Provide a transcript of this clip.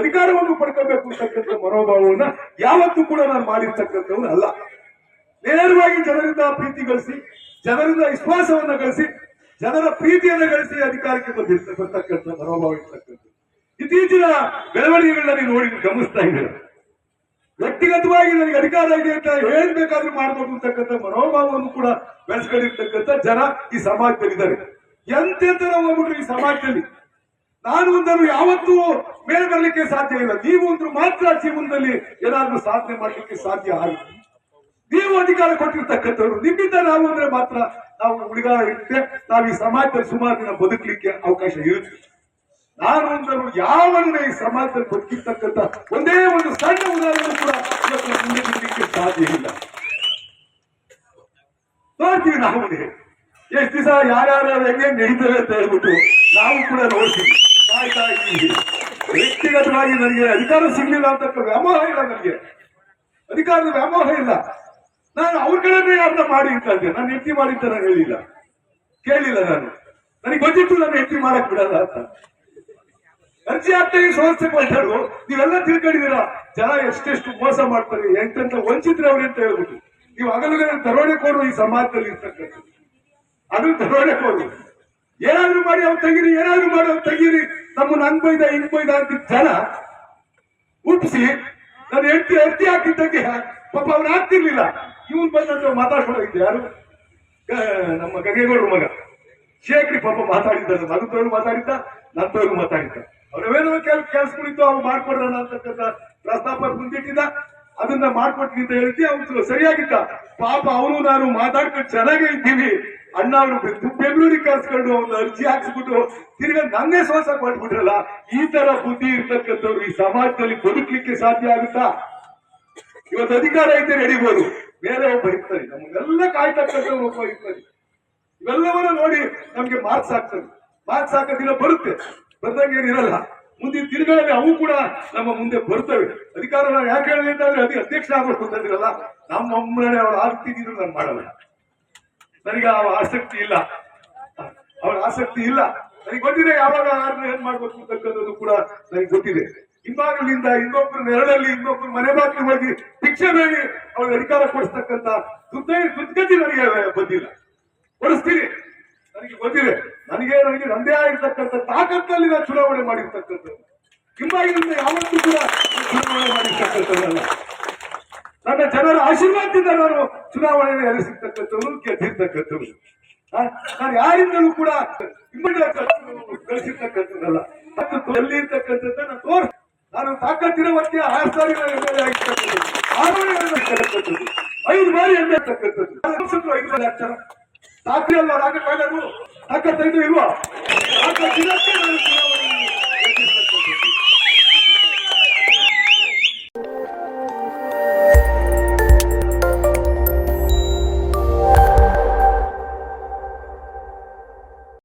ಅಧಿಕಾರವನ್ನು ಪಡ್ಕೋಬೇಕು ಅಂತಕ್ಕಂಥ ಮನೋಭಾವವನ್ನ ಯಾವತ್ತೂ ಕೂಡ ನಾನು ಮಾಡಿರ್ತಕ್ಕಂಥವ್ನು ಅಲ್ಲ. ನೇರವಾಗಿ ಜನರಿಂದ ಪ್ರೀತಿ ಗಳಿಸಿ, ಜನರಿಂದ ವಿಶ್ವಾಸವನ್ನ ಗಳಿಸಿ, ಜನರ ಪ್ರೀತಿಯನ್ನ ಗಳಿಸಿ ಅಧಿಕಾರಕ್ಕೆ ಬಂದಿರ್ತ ಬರ್ತಕ್ಕಂಥ ಮನೋಭಾವ ಇರ್ತಕ್ಕಂಥ ಇತ್ತೀಚಿನ ಬೆಳವಣಿಗೆಗಳನ್ನ ನೀವು ನೋಡಿ ಗಮನಿಸ್ತಾ ಇದ್ದೀರ. ವ್ಯಕ್ತಿಗತವಾಗಿ ನನಗೆ ಅಧಿಕಾರ ಇದೆ ಅಂತ ಹೇಳ್ಬೇಕಾದ್ರೂ ಮಾಡಬೇಕು ಅಂತಕ್ಕಂಥ ಮನೋಭಾವವನ್ನು ಕೂಡ ಬೆಳೆಸ್ಕೊಂಡಿರ್ತಕ್ಕಂಥ ಜನ ಈ ಸಮಾಜದಲ್ಲಿದ್ದಾರೆ. ಎಂತೆಂತರ ಹೋಗ್ಬಿಟ್ರು ಈ ಸಮಾಜದಲ್ಲಿ? ನಾನು ಒಂದನ್ನು ಯಾವತ್ತೂ ಮೇಲೆ ಬರಲಿಕ್ಕೆ ಸಾಧ್ಯ ಇಲ್ಲ. ನೀವು ಒಂದು ಮಾತ್ರ ಜೀವನದಲ್ಲಿ ಏನಾದ್ರೂ ಸಾಧನೆ ಮಾಡಲಿಕ್ಕೆ ಸಾಧ್ಯ ಆಗುತ್ತೆ ನೀವು ಅಧಿಕಾರ ಕೊಟ್ಟಿರ್ತಕ್ಕಂಥವ್ರು, ನಿಮ್ಮಿಂದ ನಾವು ಅಂದ್ರೆ ಮಾತ್ರ ನಾವು ಹುಡುಗ ಇರುತ್ತೆ ನಾವು ಈ ಸಮಾಜದಲ್ಲಿ ಸುಮಾರು ದಿನ ಬದುಕಲಿಕ್ಕೆ ಅವಕಾಶ ಇರುತ್ತೆ. ನಾನು ಅಂದರು ಯಾವನ್ನ ಈ ಸಮಾಜದಲ್ಲಿ ಬದುಕಿರ್ತಕ್ಕಂಥ ಒಂದೇ ಒಂದು ಸಣ್ಣ ಉದಾಹರಣೆ ಕೂಡ ಮುಂದೆ ಸಾಧ್ಯ ಇಲ್ಲ. ನೋಡ್ತೀವಿ ನಾವು ಎಷ್ಟು ದಿವಸ ಯಾರ್ಯಾರು ಹೆಂಗೆ ನಡೀತೇವೆ ಅಂತ ಹೇಳ್ಬಿಟ್ಟು ನಾವು ಕೂಡ ನೋಡ್ತೀವಿ. ಕಾಯ್ತಾ ಇದ್ದೀವಿ. ವ್ಯಕ್ತಿಗತವಾಗಿ ನನಗೆ ಅಧಿಕಾರ ಸಿಗ್ಲಿಲ್ಲ ಅಂತ ವ್ಯಾಮೋಹ ಇಲ್ಲ ನನಗೆ. ಅಧಿಕಾರದ ವ್ಯಾಮೋಹ ಇಲ್ಲ. ನಾನು ಅವ್ರ ಕಡೆನೇ ಯಾರನ್ನ ಮಾಡಿ ಅಂತ ಇದ್ದೆ ನಾನು ಹೆಂಡತಿ ಮಾಡಿ ಅಂತ ನಾನು ಹೇಳಿಲ್ಲ. ಕೇಳಿಲ್ಲ ನಾನು. ನನಗೆ ಗೊತ್ತಿತ್ತು ನಾನು ಹೆಂಡತಿ ಮಾಡಕ್ ಬಿಡಲ್ಲ ಅಂತ. ಅರ್ಜಿ ಆಗ್ತಾ ಸಮಸ್ಯೆ ಮಾಡ್ತಾರು ನೀವೆಲ್ಲ ತಿಳ್ಕೊಂಡಿದ್ದೀರಾ? ಜನ ಎಷ್ಟೆಷ್ಟು ಮೋಸ ಮಾಡ್ತಾರೆ. ಎಂತೆಂತ ವಂಚಿದ್ರೆ ಅವ್ರಿ ಅಂತ ಹೇಳ್ಬಿಟ್ಟು. ನೀವು ಹಗಲುಗಳ ದರೋಡೆಕೋರು ಈ ಸಮಾಜದಲ್ಲಿ ಇರ್ತಕ್ಕಂಥದ್ದು. ಅದು ದರೋಡೆಕೋರು ಏನಾದ್ರೂ ಮಾಡಿ ಅವ್ರು ತೆಗೀರಿ, ಏನಾದ್ರು ಮಾಡಿ ಅವ್ರು ತೆಗೀರಿ. ನಮ್ಮನ್ನ ಹಂಗ್ ಬೈದ ಹಿಂಗ್ ಬೈದ ಅಂತ ಜನ ಹುಟ್ಟಿಸಿ ನಾನು ಹೆಂಡತಿ ಅರ್ಜಿ ಹಾಕಿದ್ದಕ್ಕೆ ಪಾಪ ಅವ್ನ ಆಗ್ತಿರ್ಲಿಲ್ಲ. ಇವನ್ ಬಂದಂತ ಮಾತಾಡ್ಕೊಂಡೋಗಿದ್ದೆ ಯಾರು? ನಮ್ಮ ಗಂಗೇಗೌಡರ ಮಗ. ಶೇಖರಿ ಪಾಪ ಮಾತಾಡಿದ್ದ ಮಗದವ್ರು ಮಾತಾಡಿದ್ದ ನಂತವ್ರು ಮಾತಾಡಿದ್ದ. ಅವ್ರವೇನೋ ಕೆಲ, ಕೆಲ್ಸಗಳಿತ್ತು ಅವ್ರು ಮಾಡ್ಕೊಡ್ರಣ ಅಂತಕ್ಕಂಥ ಪ್ರಸ್ತಾಪ ಮುಂದಿಟ್ಟಿದ್ದ. ಅದನ್ನ ಮಾಡ್ಕೊಡ್ತೀನಿ ಅಂತ ಹೇಳ್ತಿ ಅವ್ರು ಸರಿಯಾಗಿದ್ದ. ಪಾಪ ಅವನು ನಾನು ಮಾತಾಡ್ಕೊಂಡು ಚೆನ್ನಾಗೇ ಇದ್ದೀವಿ. ಅಣ್ಣ ಅವರು ಬೆಂಗಳೂರಿಗೆ ಕರ್ಸ್ಕೊಂಡು ಅವ್ನ ಅರ್ಜಿ ಹಾಕ್ಸ್ಬಿಟ್ಟು ತಿರ್ಗಾ ನನ್ನೇ ಶ್ವಾಸ ಮಾಡ್ಬಿಟ್ರಲ್ಲ ಈ ತರ ಬುದ್ಧಿ ಇರ್ತಕ್ಕಂಥವ್ರು ಈ ಸಮಾಜದಲ್ಲಿ ಬದುಕಲಿಕ್ಕೆ ಸಾಧ್ಯ ಆಗುತ್ತಾ? ಇವತ್ತು ಅಧಿಕಾರ ಐತೆ ನಡಿಬೋದು. ಬೇರೆ ಒಬ್ಬ ಇರ್ತಾರೆ, ನಮಗೆಲ್ಲ ಕಾಯ್ತಕ್ಕಂಥ ಒಬ್ಬ ಇರ್ತಾರೆ. ಇವೆಲ್ಲವನ್ನ ನೋಡಿ ನಮ್ಗೆ ಮಾರ್ಕ್ಸ್ ಆಗ್ತದೆ. ಮಾರ್ಕ್ಸ್ ಹಾಕೋ ದಿನ ಬರುತ್ತೆ, ಬಂದಂಗೆ ಏನಿರಲ್ಲ. ಮುಂದಿನ ದಿನಗಳಲ್ಲಿ ಅವು ಕೂಡ ನಮ್ಮ ಮುಂದೆ ಬರ್ತವೆ. ಅಧಿಕಾರ ನಾವು ಯಾಕೆ ಹೇಳಿದ್ರೆ ಅಂತಂದ್ರೆ ಅದೇ ಅಧ್ಯಕ್ಷ ಆಗ್ಬೇಕು ಅಂತಂದಿರಲ್ಲ ನಮ್ಮ ಅವ್ರು ಆಗ್ತಿದ್ರು ನಾನು ಮಾಡಲ್ಲ. ನನಗೆ ಆ ಆಸಕ್ತಿ ಇಲ್ಲ. ಅವ್ರ ಆಸಕ್ತಿ ಇಲ್ಲ. ನನಗೆ ಗೊತ್ತಿದೆ ಯಾವಾಗ ಯಾರನ್ನ ಏನ್ ಮಾಡ್ಬೇಕು ಅಂತಕ್ಕಂಥದ್ದು ಕೂಡ ನನಗೆ ಗೊತ್ತಿದೆ. ಹಿಂಭಾಗಲಿಂದ ಇನ್ನೊಬ್ರು ನೆರಳಲ್ಲಿ ಇನ್ನೊಬ್ರು ಮನೆ ಬಾಗಿಲು ಹೋಗಿ ಭಿಕ್ಷೆ ಬೇಡಿ ಅವ್ರಿಗೆ ಅಧಿಕಾರ ಕೊಡಿಸ್ತಕ್ಕಂತ ದುರ್ಗತಿ ನನಗೆ ಬಂದಿಲ್ಲ. ಕೊಡಿಸ್ತೀನಿ. ನನಗೆ ಗೊತ್ತಿದೆ. ನನಗೆ ನನಗೆ ನಂದೇ ಆಗಿರ್ತಕ್ಕಂಥ ತಾಕತ್ತಲ್ಲಿ ನಾನು ಚುನಾವಣೆ ಮಾಡಿರ್ತಕ್ಕಂಥದ್ದು. ಹಿಂಬಾಗಿಲಿಂದ ಯಾವತ್ತೂ ಕೂಡ ಚುನಾವಣೆ ಮಾಡಿರ್ತಕ್ಕಂಥದ್ದಲ್ಲ. ನನ್ನ ಜನರ ಆಶೀರ್ವಾದದಿಂದ ನಾನು ಚುನಾವಣೆ ಎದುರಿಸಿರ್ತಕ್ಕಂಥವ್ರು ಗೆದ್ದಿರ್ತಕ್ಕಂಥವ್ರು. ನಾನು ಯಾರಿಂದಲೂ ಕೂಡ ಗಳಿಸಿರ್ತಕ್ಕಂಥದ್ದಲ್ಲ ಮತ್ತು ಎಲ್ಲಿ ಇರ್ತಕ್ಕಂಥದ್ದು ನಾನು ತೋರ್ ನಾನು ತಾಕತ್ತಿರುವಂತೆ ಆರು ಸಾರಿ ಆಗಿರ್ತಕ್ಕಂಥದ್ದು. ಐದು ಬಾರಿ ಎಂ ಎಲ್ ಆಗ್ತಕ್ಕಂಥದ್ದು ವರ್ಷಕ್ಕೂ ಐದು ಬಾರಿ ಆಗ್ತಾರ. ತಾಕಿ ಅಲ್ವಾ ರಾಗಕ್ಕಾಗದು ತಾಕತ್ತೈದು ಇಲ್ವಾ? ತಾಕತ್ತಿರಕ್ಕೆ